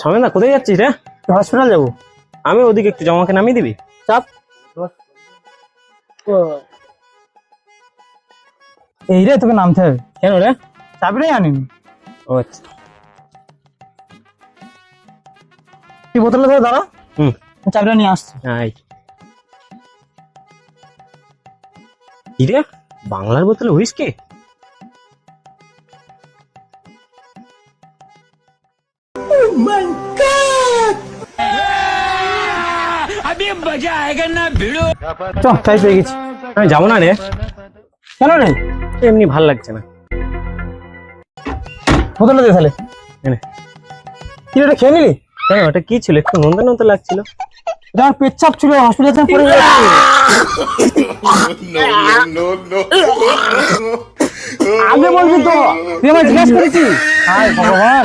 সমেদা কোথায় যাচ্ছিস রে? হসপিটাল যাব। আমি ওদিকে একটু জমাকে নামিয়ে দিবি। চাপ। এই রে তোকে নামতে হবে। কেন রে? চাবিটাই আনিনি। ও আচ্ছা। তুই বোতলে ধরে দাঁড়া। হুম। নিয়ে আসছি। রে? বাংলার বোতলে হুইস্কি চ চাই পেয়ে গেছি। আমি যাব না রে। কেন রে? এমনি ভালো লাগছে না। বোতলে দে তাহলে। এনে। কি রে, এটা খেয়ে নিলি? কেন ওটা কি ছিল? একটু নন্দন নন্দন লাগছিল। এটা আমার পেচ্ছাপ ছিল হসপিটাল থেকে পড়ে যাচ্ছে আগে বলবি তো। তুই আমার জিজ্ঞাসা করেছিস? হায় ভগবান।